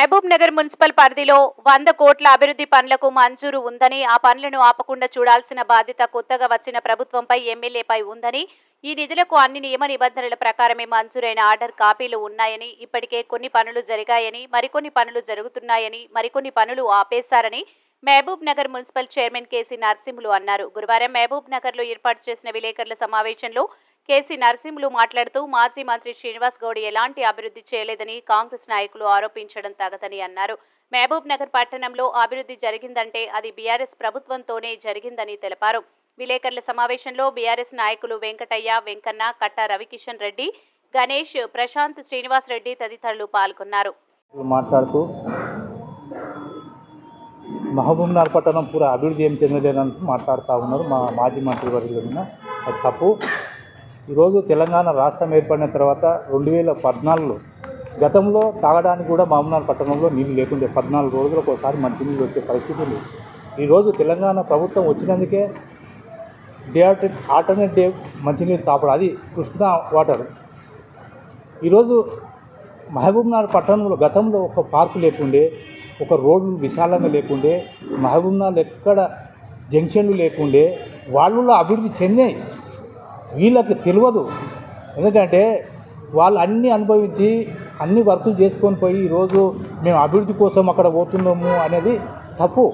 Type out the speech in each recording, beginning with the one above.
Nagar municipal పరిధిలో వంద కోట్ల అభివృద్ధి పనులకు మంజూరు ఉందని ఆ పనులను ఆపకుండా చూడాల్సిన బాధ్యత కొత్తగా వచ్చిన ప్రభుత్వంపై ఎమ్మెల్యేపై ఉందని ఈ నిధులకు అన్ని నియమ నిబంధనల ప్రకారమే మంజూరైన ఆర్డర్ కాపీలు ఉన్నాయని ఇప్పటికే కొన్ని పనులు జరిగాయని మరికొన్ని పనులు జరుగుతున్నాయని మరికొన్ని పనులు ఆపేశారని Mahabubnagar municipal chairman K C Narasimhulu అన్నారు. గురువారం మహబూబ్ నగర్లో ఏర్పాటు చేసిన విలేకరుల సమావేశంలో కేసీ నరసింహులు మాట్లాడుతూ మాజీ మంత్రి శ్రీనివాస్ గౌడ్ ఎలాంటి అభివృద్ధి చేయలేదని కాంగ్రెస్ నాయకులు ఆరోపించడం తగదని అన్నారు. మహబూబ్ నగర్ పట్టణంలో అభివృద్ధి జరిగిందంటే అది బీఆర్ఎస్ ప్రభుత్వంతోనే జరిగిందని తెలిపారు. విలేకరుల సమావేశంలో బీఆర్ఎస్ నాయకులు వెంకటయ్య వెంకన్న కట్ట రవికిషన్ రెడ్డి గణేష్ ప్రశాంత్ శ్రీనివాస్ రెడ్డి తదితరులు పాల్గొన్నారు. మాట్లాడుతూ మహబూబ్నగర్ పట్టణం పూర అభివృద్ధి ఏం చెందలేదని మాట్లాడుతూ ఉన్నారు మా మాజీ మంత్రి వర్గంగా అది తప్పు. ఈరోజు తెలంగాణ రాష్ట్రం ఏర్పడిన తర్వాత రెండు వేల పద్నాలుగులో గతంలో తాగడానికి కూడా మహబూబ్నగర్ పట్టణంలో నీళ్ళు లేకుండే పద్నాలుగు రోజులకు ఒకసారి మంచినీళ్ళు వచ్చే పరిస్థితి ఉంది. ఈరోజు తెలంగాణ ప్రభుత్వం వచ్చినందుకే డే ఆల్టర్నేట్ డే మంచినీళ్ళు తాపడం అది కృష్ణా వాటర్. ఈరోజు మహబూబ్నగర్ పట్టణంలో గతంలో ఒక పార్కు లేకుండే ఒక రోడ్లు విశాలంగా లేకుండే మహబూబ్నగర్ ఎక్కడ జంక్షన్లు లేకుండే వాళ్ళలో అభివృద్ధి చెందాయి. వీళ్ళకి తెలియదు ఎందుకంటే వాళ్ళు అన్నీ అనుభవించి అన్ని వర్కులు చేసుకొని పోయి ఈరోజు మేము అభివృద్ధి కోసం అక్కడ పోతున్నాము అనేది తప్పు.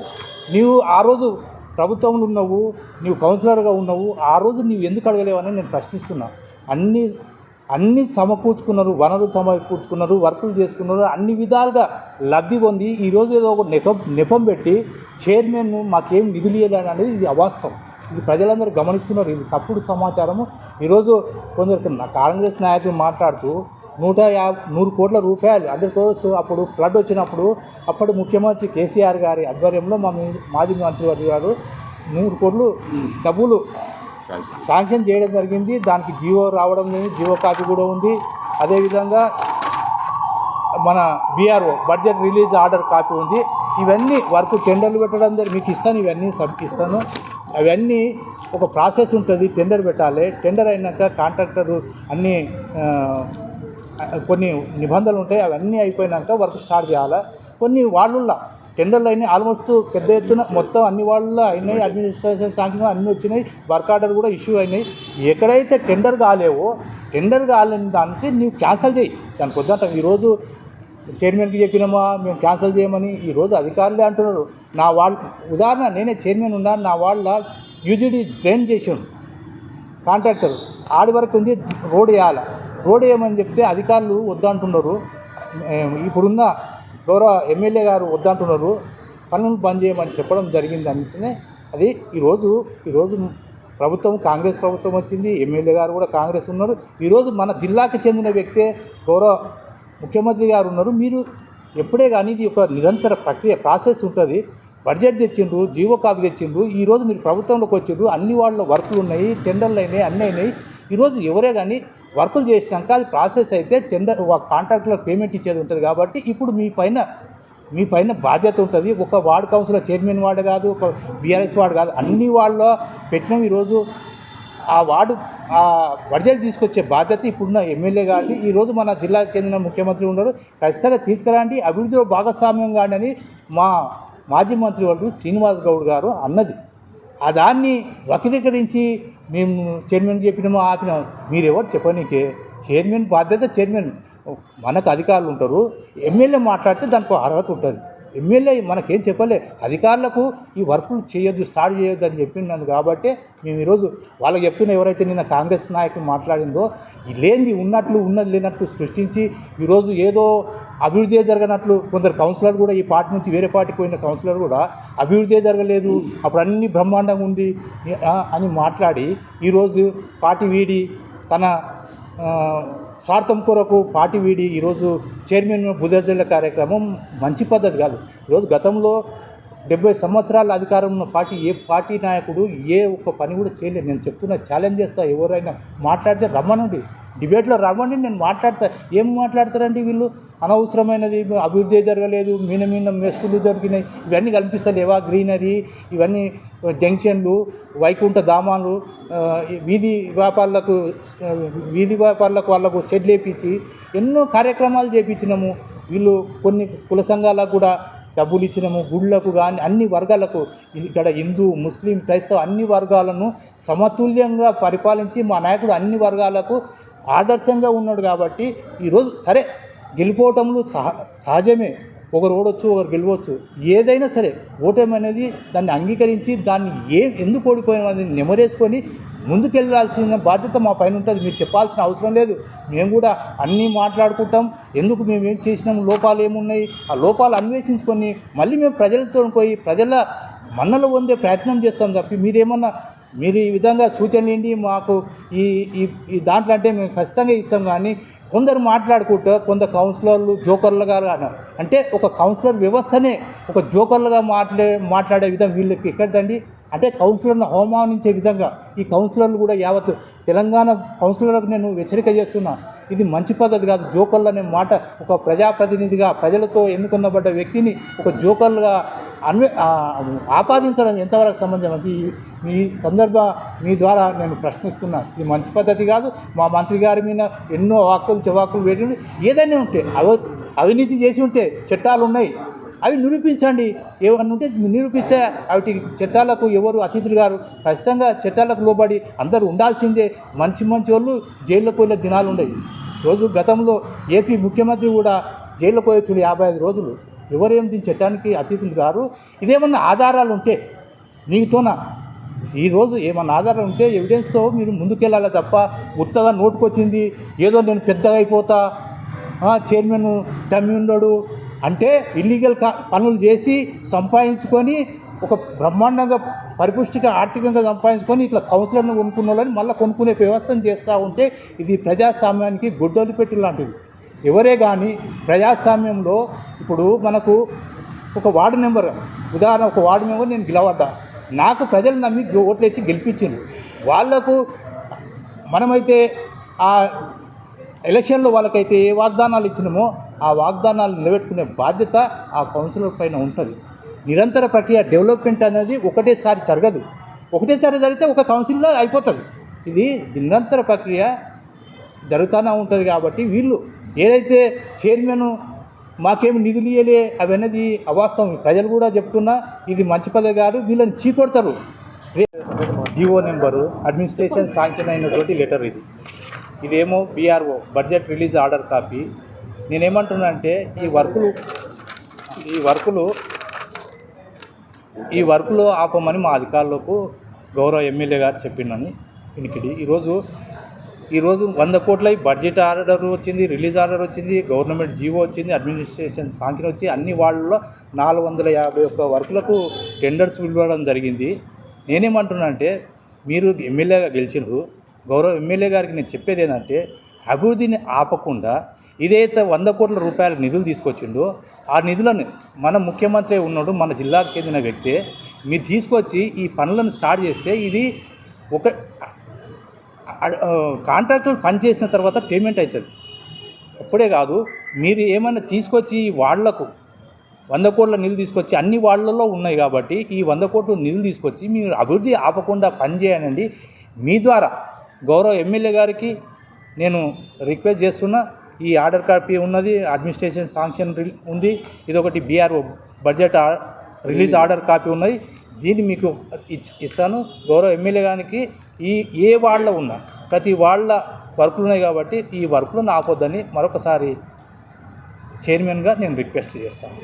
నీవు ఆ రోజు ప్రభుత్వంలో ఉన్నావు నీవు కౌన్సిలర్గా ఉన్నావు ఆ రోజు నీవు ఎందుకు అడగలేవని నేను ప్రశ్నిస్తున్నా. అన్ని అన్ని సమకూర్చుకున్నారు వనరులు సమకూర్చుకున్నారు వర్కులు చేసుకున్నారు అన్ని విధాలుగా లబ్ధి పొంది ఈరోజు ఏదో ఒక నెపం నెపం పెట్టి చైర్మన్ మాకేం నిధులు ఇవ్వలేదు అనేది ఇది అవాస్తవం. ఇది ప్రజలందరూ గమనిస్తున్నారు. ఇది తప్పుడు సమాచారము. ఈరోజు కొందరు కాంగ్రెస్ నాయకులు మాట్లాడుతూ నూట యాభై నూరు కోట్ల రూపాయలు హండ్రెడ్ క్రోర్స్ అప్పుడు ఫ్లడ్ వచ్చినప్పుడు అప్పుడు ముఖ్యమంత్రి కేసీఆర్ గారి ఆధ్వర్యంలో మా మాజీ మంత్రివర్గ గారు నూరు కోట్లు డబ్బులు శాంక్షన్ చేయడం జరిగింది. దానికి జియో రావడం లేదు. జియో కాపీ కూడా ఉంది. అదేవిధంగా మన BRO budget release order copy ఉంది. ఇవన్నీ వర్క్ టెండర్లు పెట్టడం జరిగి మీకు ఇస్తాను ఇవన్నీ సబ్ ఇస్తాను. అవన్నీ ఒక ప్రాసెస్ ఉంటుంది టెండర్ పెట్టాలి. టెండర్ అయినాక కాంట్రాక్టర్ అన్నీ కొన్ని నిబంధనలు ఉంటాయి అవన్నీ అయిపోయినాక వర్క్ స్టార్ట్ చేయాలి? కొన్ని వాళ్ళల్లో టెండర్లు అయినాయి ఆల్మోస్ట్ పెద్ద ఎత్తున మొత్తం అన్ని వాళ్ళు అయినాయి అడ్మినిస్ట్రేషన్ శాంక్షన్ అన్నీ వచ్చినాయి వర్క్ ఆర్డర్ కూడా ఇష్యూ అయినాయి. ఎక్కడైతే టెండర్ కాలేవో టెండర్ కాలేని దానికి నీవు క్యాన్సిల్ చేయి. దానికి వద్దంట ఈరోజు చైర్మన్కి చెప్పినామా మేము క్యాన్సిల్ చేయమని ఈరోజు అధికారులే అంటున్నారు. నా వాళ్ళ ఉదాహరణ నేనే చైర్మన్ ఉన్నాను నా వాళ్ళ యూజీడీ డ్రైన్ చేసిండు. కాంట్రాక్టర్ ఆడి వరకు ఉంది రోడ్ వేయాలి. రోడ్ వేయమని చెప్తే అధికారులు వద్దంటున్నారు. ఇప్పుడున్న గౌరవ ఎమ్మెల్యే గారు వద్దంటున్నారు. పనులు బంద్ చేయమని చెప్పడం జరిగింది అందుకనే అది ఈరోజు ఈరోజు ప్రభుత్వం కాంగ్రెస్ ప్రభుత్వం వచ్చింది ఎమ్మెల్యే గారు కూడా కాంగ్రెస్ ఉన్నారు. ఈరోజు మన జిల్లాకి చెందిన వ్యక్తే గౌరవ ముఖ్యమంత్రి గారు ఉన్నారు. మీరు ఎప్పుడే కానీ ఇది ఒక నిరంతర ప్రక్రియ ప్రాసెస్ ఉంటుంది. బడ్జెట్ తెచ్చిండ్రు జీవో కాపీ తెచ్చిండ్రు. ఈరోజు మీరు ప్రభుత్వంలోకి వచ్చిండ్రు అన్ని వాళ్ళ వర్కులు ఉన్నాయి టెండర్లు అయినాయి అన్నీ అయినాయి. ఈరోజు ఎవరే కానీ వర్కులు చేసినాక అది ప్రాసెస్ అయితే టెండర్ కాంట్రాక్ట్లో పేమెంట్ ఇచ్చేది ఉంటుంది కాబట్టి ఇప్పుడు మీ పైన మీ పైన బాధ్యత ఉంటుంది. ఒక వార్డ్ కౌన్సిలర్ చైర్మన్ వార్డు కాదు ఒక బీఆర్ఎస్ వార్డు కాదు. అన్ని వాళ్ళ పెట్టినాం ఈరోజు. ఆ వార్డు ఆ బడ్జెట్ తీసుకొచ్చే బాధ్యత ఇప్పుడున్న ఎమ్మెల్యే గారిని ఈరోజు మన జిల్లాకు చెందిన ముఖ్యమంత్రి ఉన్నారు. ఖచ్చితంగా తీసుకురండి. అభివృద్ధిలో భాగస్వామ్యం కాండి మా మాజీ మంత్రి వాళ్ళు శ్రీనివాస్ గౌడ్ గారు అన్నది. ఆ దాన్ని వక్రీకరించి మేము చైర్మన్ చెప్పినాము ఆపినాం మీరెవరు చెప్పనీకే? చైర్మన్ బాధ్యత చైర్మన్. మనకు అధికారులు ఉంటారు. ఎమ్మెల్యే మాట్లాడితే దానికి అర్హత ఉంటుంది. ఎమ్మెల్యే మనకేం చెప్పలే అధికారులకు ఈ వర్కులు చేయొద్దు స్టార్ట్ చేయొద్దు అని చెప్పినాను కాబట్టి మేము ఈరోజు వాళ్ళకి చెప్తున్న ఎవరైతే నిన్న కాంగ్రెస్ నాయకులు మాట్లాడిందో లేనిది ఉన్నట్లు ఉన్నది లేనట్లు సృష్టించి ఈరోజు ఏదో అభివృద్ధి జరగనట్లు కొందరు కౌన్సిలర్ కూడా ఈ పార్టీ నుంచి వేరే పార్టీకి పోయిన కౌన్సిలర్ కూడా అభివృద్ధి జరగలేదు అప్పుడు అన్ని బ్రహ్మాండంగా ఉంది అని మాట్లాడి ఈరోజు పార్టీ వీడి తన స్వార్థం కొరకు పార్టీ వీడి ఈరోజు చైర్మన్ బుధజల కార్యక్రమం మంచి పద్ధతి కాదు. ఈరోజు గతంలో డెబ్బై సంవత్సరాల అధికారం ఉన్న పార్టీ ఏ పార్టీ నాయకుడు ఏ ఒక్క పని కూడా చేయలేదు. నేను చెప్తున్నా ఛాలెంజ్ చేస్తా ఎవరైనా మాట్లాడితే రమ్మనండి. డిబేట్లో రమ్మండి నేను మాట్లాడతా. ఏం మాట్లాడతారండి వీళ్ళు? అనవసరమైనది అభివృద్ధి జరగలేదు మీన మీన మెస్కులు దొరికినాయి. ఇవన్నీ కనిపిస్తలేవా గ్రీనరీ ఇవన్నీ జంక్షన్లు వైకుంఠ ధామాలు వీధి వ్యాపారులకు వీధి వ్యాపారులకు వాళ్ళకు షెడ్ వేపించి ఎన్నో కార్యక్రమాలు చేపించినాము. వీళ్ళు కొన్ని కుల సంఘాలకు కూడా డబ్బులు ఇచ్చినాము. గుళ్ళకు కానీ అన్ని వర్గాలకు. ఇక్కడ హిందూ ముస్లిం క్రైస్తవ అన్ని వర్గాలను సమతుల్యంగా పరిపాలించి మా నాయకుడు అన్ని వర్గాలకు ఆదర్శంగా ఉన్నాడు కాబట్టి ఈరోజు సరే గెలిపోవటంలో సహ సహజమే. ఒకరు ఓడొచ్చు ఒకరు గెలవచ్చు. ఏదైనా సరే ఓటమి అనేది దాన్ని అంగీకరించి దాన్ని ఏ ఎందుకు ఓడిపోయిన అనేది నెమరేసుకొని ముందుకెళ్ళాల్సిన బాధ్యత మా పైన ఉంటుంది. మీరు చెప్పాల్సిన అవసరం లేదు. మేము కూడా అన్నీ మాట్లాడుకుంటాం. ఎందుకు మేము ఏం చేసినాం లోపాలు ఏమున్నాయి? ఆ లోపాలు అన్వేషించుకొని మళ్ళీ మేము ప్రజలతో పోయి ప్రజల మన్నలు పొందే ప్రయత్నం చేస్తాం తప్పి మీరేమన్నా మీరు ఈ విధంగా సూచన ఏంటి మాకు ఈ ఈ దాంట్లో అంటే మేము ఖచ్చితంగా ఇస్తాం కానీ కొందరు మాట్లాడుకుంటూ కొందరు కౌన్సిలర్లు జోకర్లుగా అంటే ఒక కౌన్సిలర్ వ్యవస్థనే ఒక జోకర్లుగా మాట్లాడే మాట్లాడే విధం వీళ్ళకి ఎక్కడదండి? అంటే కౌన్సిలర్ను అవమానించే విధంగా ఈ కౌన్సిలర్లు కూడా యావత్ తెలంగాణ కౌన్సిలర్లకు నేను హెచ్చరిక చేస్తున్నా. ఇది మంచి పద్ధతి కాదు. జోకర్లు అనే మాట ఒక ప్రజాప్రతినిధిగా ప్రజలతో ఎన్నుకున్నబడ్డ వ్యక్తిని ఒక జోకర్లుగా అన్వే ఆపాదించడం ఎంతవరకు సంబంధం మంచి మీ సందర్భ మీ ద్వారా నేను ప్రశ్నిస్తున్నాను ఇది మంచి పద్ధతి కాదు. మా మంత్రి గారి మీద ఎన్నో వాక్కులు చెవాకులు వేటి ఏదైనా ఉంటే అవ అవినీతి చేసి ఉంటే చట్టాలు ఉన్నాయి అవి నిరూపించండి. ఏమన్నా ఉంటే నిరూపిస్తే వాటి చట్టాలకు ఎవరు అతిథులు గారు ఖచ్చితంగా చట్టాలకు లోబడి అందరూ ఉండాల్సిందే. మంచి మంచి వాళ్ళు జైల్లోకి వెళ్ళే దినాలు ఉన్నాయి రోజు గతంలో ఏపీ ముఖ్యమంత్రి కూడా జైల్లోకి పోయొచ్చు యాభై ఐదు రోజులు. ఎవరేం దీని చట్టానికి అతీతులు గారు ఇదేమన్నా ఆధారాలు ఉంటే మీతోన ఈరోజు ఏమన్నా ఆధారాలు ఉంటే ఎవిడెన్స్తో మీరు ముందుకెళ్ళాలి తప్ప? గుర్తగా నోటుకొచ్చింది ఏదో నేను పెద్దగా అయిపోతా చైర్మన్ టమ్మి ఉన్నాడు అంటే ఇల్లీగల్ పనులు చేసి సంపాదించుకొని ఒక బ్రహ్మాండంగా పరిపుష్టిగా ఆర్థికంగా సంపాదించుకొని ఇట్లా కౌన్సిలర్ను కొనుక్కున్న వాళ్ళని మళ్ళీ కొనుక్కునే వ్యవస్థను చేస్తూ ఉంటే ఇది ప్రజాస్వామ్యానికి గొడ్డలు పెట్టి లాంటిది. ఎవరే కానీ ప్రజాస్వామ్యంలో ఇప్పుడు మనకు ఒక వార్డు నెంబర్ ఉదాహరణ ఒక వార్డు మెంబర్ నేను గెలవడ్డా నాకు ప్రజలు నమ్మి ఓట్లు ఇచ్చి గెలిపించింది వాళ్ళకు మనమైతే ఆ ఎలక్షన్లో వాళ్ళకైతే ఏ వాగ్దానాలు ఇచ్చినామో ఆ వాగ్దానాలు నిలబెట్టుకునే బాధ్యత ఆ కౌన్సిలర్ పైన ఉంటుంది. నిరంతర ప్రక్రియ డెవలప్మెంట్ అనేది ఒకటేసారి జరగదు. ఒకటేసారి జరిగితే ఒక కౌన్సిల్లో అయిపోతుంది ఇది నిరంతర ప్రక్రియ జరుగుతూనే ఉంటుంది కాబట్టి వీళ్ళు ఏదైతే చైర్మన్ మాకేమి నిధులు ఇయ్యలే అవన్నది అవాస్తవం. ప్రజలు కూడా చెప్తున్నా ఇది మంచి పదవి కాదు వీళ్ళని చీకొడతారు. జిఓ నెంబరు అడ్మినిస్ట్రేషన్ శాంక్షన్ అయినటువంటి లెటర్ ఇది. ఇదేమో BRO budget release order copy. నేనేమంటున్నానంటే ఈ వర్కులు ఈ వర్కులు ఈ వర్కులు ఆపమని మా అధికారులకు గౌరవ ఎమ్మెల్యే గారు చెప్పిండని వినికిడి. ఈరోజు ఈరోజు వంద కోట్ల బడ్జెట్ ఆర్డర్ వచ్చింది రిలీజ్ ఆర్డర్ వచ్చింది గవర్నమెంట్ జీవో వచ్చింది అడ్మినిస్ట్రేషన్ సాంక్షన్ వచ్చి అన్ని వాళ్ళలో నాలుగు వందల యాభై ఒక్క వర్కులకు టెండర్స్ పిలవడం జరిగింది. నేనేమంటున్నా అంటే మీరు ఎమ్మెల్యేగా గెలిచినారు గౌరవ ఎమ్మెల్యే గారికి నేను చెప్పేది ఏంటంటే అభివృద్ధిని ఆపకుండా ఇదైతే వంద కోట్ల రూపాయల నిధులు తీసుకొచ్చిండో. ఆ నిధులను మన ముఖ్యమంత్రి ఉన్నాడు మన జిల్లాకు చెందిన వ్యక్తే. మీరు తీసుకొచ్చి ఈ పనులను స్టార్ట్ చేస్తే ఇది ఒక కాంట్రాక్టర్ పనిచేసిన తర్వాత పేమెంట్ అవుతుంది. అప్పుడే కాదు మీరు ఏమైనా తీసుకొచ్చి వాళ్ళకు వంద కోట్ల నిధులు తీసుకొచ్చి అన్ని వాళ్ళలో ఉన్నాయి కాబట్టి ఈ వంద కోట్ల నిధులు తీసుకొచ్చి మీరు అభివృద్ధి ఆపకుండా పనిచేయనండి మీ ద్వారా గౌరవ ఎమ్మెల్యే గారికి నేను రిక్వెస్ట్ చేస్తున్నా ఈ ఆర్డర్ కాపీ ఉన్నది అడ్మినిస్ట్రేషన్ శాంక్షన్ ఉంది. ఇది ఒకటి BRO budget release order copy ఉన్నది. దీన్ని మీకు ఇచ్- ఇస్తాను. గౌరవ ఎమ్మెల్యే గారికి ఈ ఏ వాళ్ళ ఉన్నా ప్రతి వాళ్ళ వర్కులు ఉన్నాయి కాబట్టి ఈ వర్కులను ఆపొద్దని మరొకసారి చైర్మన్గా నేను రిక్వెస్ట్ చేస్తాను.